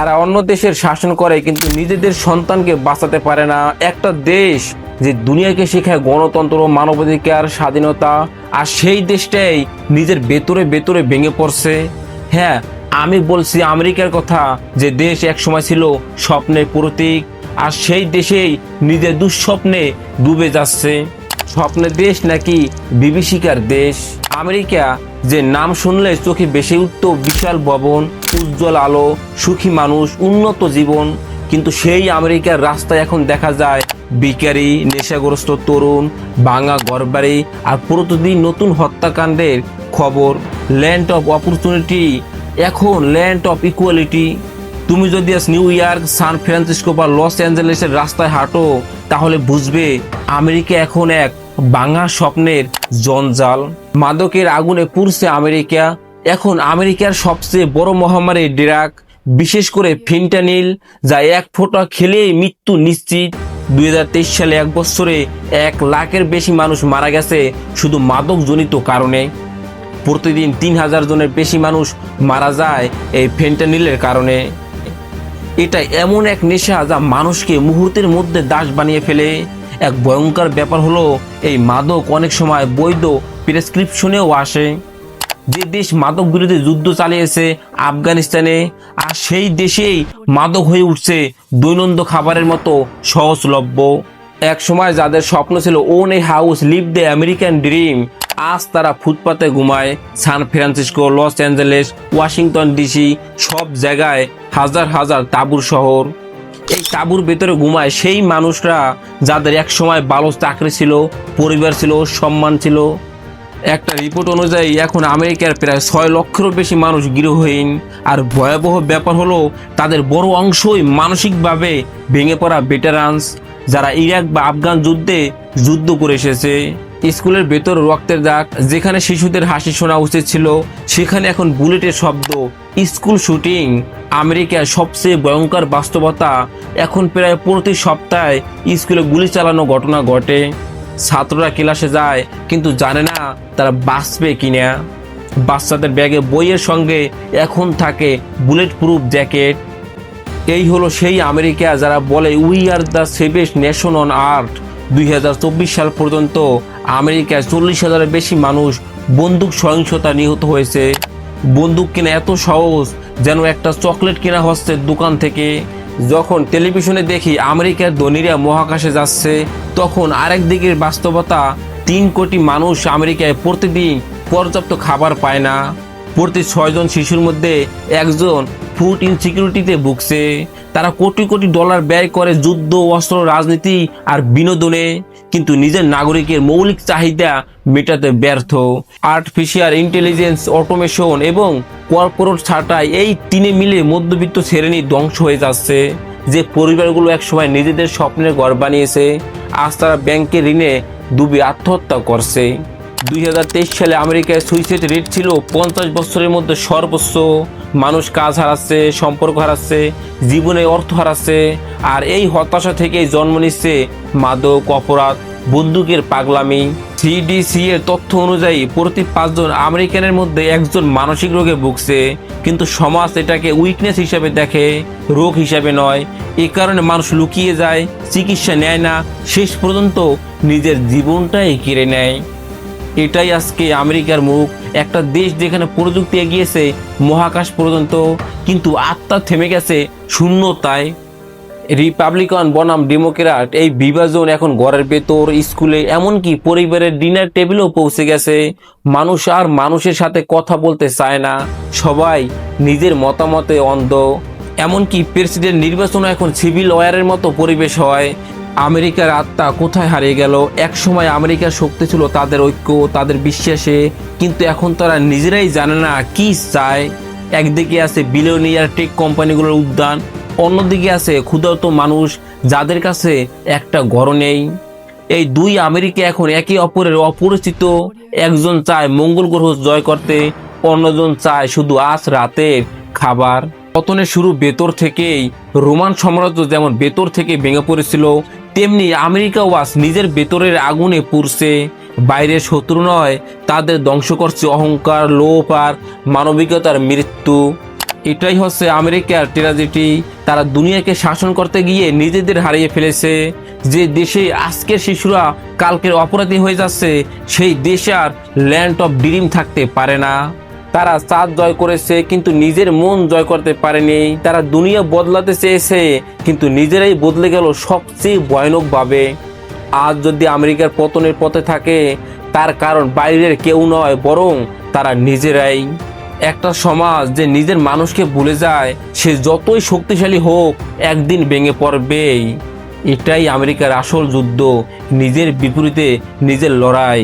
তারা অন্য দেশের শাসন করে, কিন্তু নিজেদের সন্তানকে বাঁচাতে পারে না। একটা দেশ যে দুনিয়াকে শেখায় গণতন্ত্র, মানবাধিকার, স্বাধীনতা, আর সেই দেশটাই নিজের ভেতরে ভেতরে ভেঙে পড়ছে। হ্যাঁ আমি বলছি আমেরিকার কথা, যে দেশ এক সময় ছিল স্বপ্নের প্রতীক, আর সেই দেশেই নিজের দুঃস্বপ্নে ডুবে যাচ্ছে। স্বপ্নের দেশ নাকি বিভীষিকার দেশ। আমেরিকা যে নাম শুনলে চোখে বেশি উঠত বিশাল ভবন উজ্জ্বল আলো, সুখী মানুষ, উন্নত জীবন। কিন্তু সেই আমেরিকার রাস্তায় এখন দেখা যায় বিকারি নেশাগ্রস্ত তরুণ, ভাঙা ঘরবাড়ি আর প্রতিদিন নতুন হত্যাকাণ্ডের খবর। ল্যান্ড অফ অপরচুনিটি এখন ল্যান্ড অফ ইকুয়ালিটি তুমি যদি আজ নিউ ইয়র্ক, সান ফ্রান্সিসকো বা লস অ্যাঞ্জেলেসের রাস্তায় হাঁটো, তাহলে বুঝবে আমেরিকা এখন এক বাঙা স্বপ্নের জঞ্জাল। মাদকের আগুনে পুড়ছে আমেরিকা এখন আমেরিকার সবচেয়ে বড় মহামারী ড্রাগ, বিশেষ করে ফিন্টানিল, যা এক ফোঁটা খেলেই মৃত্যু নিশ্চিত। দু হাজার তেইশ সালে এক বছরে এক লাখের বেশি মানুষ মারা গেছে শুধু মাদকজনিত কারণে। প্রতিদিন তিন হাজার জনের বেশি মানুষ মারা যায় এই ফেন্টানিলের কারণে। এটা এমন এক নেশা যা মানুষকে মুহূর্তের মধ্যে দাস বানিয়ে ফেলে। এক ভয়ঙ্কর ব্যাপার হলো এই মাদক অনেক সময় বৈধ প্রেসক্রিপশনেও আসে। যে দেশ মাদক বিরোধী যুদ্ধ চালিয়েছে আফগানিস্তানে আর সেই দেশেই মাদক হয়ে উঠছে দৈনন্দিন খাবারের মতো সহজলভ্য। এক সময় যাদের স্বপ্ন ছিল own a house live the American dream, আজ তারা ফুটপাতে ঘুমায়। San Francisco, Los Angeles, Washington DC সব জায়গায় হাজার হাজার তাঁবুর শহর। এই তাঁবুর ভেতরে ঘুমায় সেই মানুষরা যাদের এক সময় ভালো চাকরি ছিল, পরিবার ছিল, সম্মান ছিল। একটা রিপোর্ট অনুযায়ী এখন আমেরিকার প্রায় ছয় লক্ষেরও বেশি মানুষ গৃহহীন। আর ভয়াবহ ব্যাপার হলো, তাদের বড় অংশই মানসিকভাবে ভেঙে পড়া ভেটারান্স যারা ইরাক বা আফগান যুদ্ধে যুদ্ধ করে এসেছে। স্কুলের ভেতর রক্তের দাগ, যেখানে শিশুদের হাসি শোনা উচিত ছিল, সেখানে এখন বুলেটের শব্দ। স্কুল শুটিং আমেরিকার সবচেয়ে ভয়ঙ্কর বাস্তবতা এখন প্রায় প্রতি সপ্তাহে স্কুলে গুলি চালানো ঘটনা ঘটে। ছাত্ররা ক্লাসে যায়, কিন্তু জানে না তারা বাঁচবে কিনা। বাচ্চাদের ব্যাগে বইয়ের সঙ্গে এখন থাকে বুলেট প্রুফ জ্যাকেট। এই হলো সেই আমেরিকা যারা বলে we are the safest nation on earth দুই হাজার চব্বিশ সাল পর্যন্ত আমেরিকায় চল্লিশ হাজারের বেশি মানুষ বন্দুক সহিংসতা নিহত হয়েছে। বন্দুক কেনা এত সহজ যেন একটা চকলেট কেনা হচ্ছে দোকান থেকে যখন টেলিভিশনে দেখি আমেরিকার ধনীরা মহাকাশে যাচ্ছে, তখন আরেক দিকের বাস্তবতা, তিন কোটি মানুষ আমেরিকায় প্রতিদিন পর্যাপ্ত খাবার পায় না। প্রতি ছয়জন শিশুর মধ্যে একজন ফুড ইনসিকিউরিটিতে ভুগছে। তারা কোটি কোটি ডলার ব্যয় করে যুদ্ধ, অস্ত্র, রাজনীতি আর বিনোদনে। কিন্তু নিজের নাগরিকের মৌলিক চাহিদা মেটাতে ব্যর্থ। আর্টিফিশিয়াল ইন্টেলিজেন্স অটোমেশন এবং কর্পোরেট ছাঁটাই এই তিনে মিলে মধ্যবিত্ত শ্রেণি ধ্বংস হয়ে যাচ্ছে। যে পরিবারগুলো একসময় নিজেদের স্বপ্নের ঘর বানিয়েছে, আজ তারা ব্যাংকের ঋণে ডুবে আত্মহত্যা করছে। দুই হাজার তেইশ সালে আমেরিকায় সুইসাইড রেট ছিল পঞ্চাশ বছরের মধ্যে সর্বোচ্চ। মানুষ কাজ হারাচ্ছে, সম্পর্ক হারাচ্ছে, জীবনে অর্থ হারাচ্ছে, আর এই হতাশা থেকেই জন্ম নিচ্ছে মাদক, অপরাধ, বন্দুকের পাগলামি। সিডিসি এর তথ্য অনুযায়ী প্রতি পাঁচজন আমেরিকানের মধ্যে একজন মানসিক রোগে ভুগছে, কিন্তু সমাজ এটাকে উইকনেস হিসাবে দেখে, রোগ হিসাবে নয়। এ কারণে মানুষ লুকিয়ে যায়, চিকিৎসা নেয় না, শেষ পর্যন্ত নিজের জীবনটাই কেড়ে নেয়। এটাই আজকে আমেরিকার মুখ। একটা দেশ যেখানে প্রযুক্তি এগিয়েছে, মহাকাশ পর্যন্ত কিন্তু আত্মা থেমে গেছে শূন্যতায়। রিপাবলিকান বনাম ডেমোক্র্যাট এই বিভাজন এখন ঘরের ভেতর, স্কুলে, এমনকি পরিবারের ডিনার টেবিলেও পৌঁছে গেছে। মানুষ আর মানুষের সাথে কথা বলতে চায় না। সবাই নিজের মতামতে অন্ধ। এমনকি প্রেসিডেন্ট নির্বাচনও এখন সিভিল ওয়ারের মতো পরিবেশ হয়। আমেরিকার আত্মা কোথায় হারিয়ে গেল? এক সময় আমেরিকার শক্তি ছিল তাদের ঐক্য, তাদের বিশ্বাসে। কিন্তু এখন তারা নিজেরাই জানে না কি চায়। একদিকে আছে বিলিয়নিয়ার টেক কোম্পানিগুলোর উদ্যান, অন্যদিকে আছে ক্ষুধার্ত মানুষ যাদের কাছে একটা ঘর নেই। এই দুই আমেরিকা এখন একে অপরের অপরিচিত। একজন চায় মঙ্গল গ্রহ জয় করতে, অন্যজন চায় শুধু আজ রাতের খাবার। পতনের শুরু ভেতর থেকেই রোমান সাম্রাজ্য যেমন ভেতর থেকে ভেঙে পড়েছিল তেমনি আমেরিকা ওয়াস নিজের ভেতরের আগুনে পুড়ছে। বাইরের শত্রু নয়, তাদের ধ্বংস করছে অহংকার, লোভ আর মানবিকতার মৃত্যু। এটাই হচ্ছে আমেরিকার ট্র্যাজেডি। তারা দুনিয়াকে শাসন করতে গিয়ে নিজেদের হারিয়ে ফেলেছে। যে দেশে আজকের শিশুরা কালকের অপরাধী হয়ে যাচ্ছে, সেই দেশে আর ল্যান্ড অফ ড্রিম থাকতে পারে না। তারা চাঁদ জয় করেছে, কিন্তু নিজের মন জয় করতে পারেনি। তারা দুনিয়া বদলাতে চেয়েছে, কিন্তু নিজেরাই বদলে গেল সবচেয়ে ভয়ানকভাবে। আজ যদি আমেরিকার পতনের পথে থাকে, তার কারণ বাইরের কেউ নয়, বরং তারা নিজেরাই। একটা সমাজ যে নিজের মানুষকে ভুলে যায়, সে যতই শক্তিশালী হোক, একদিন ভেঙে পড়বেই এটাই আমেরিকার আসল যুদ্ধ, নিজের বিপরীতে নিজের লড়াই।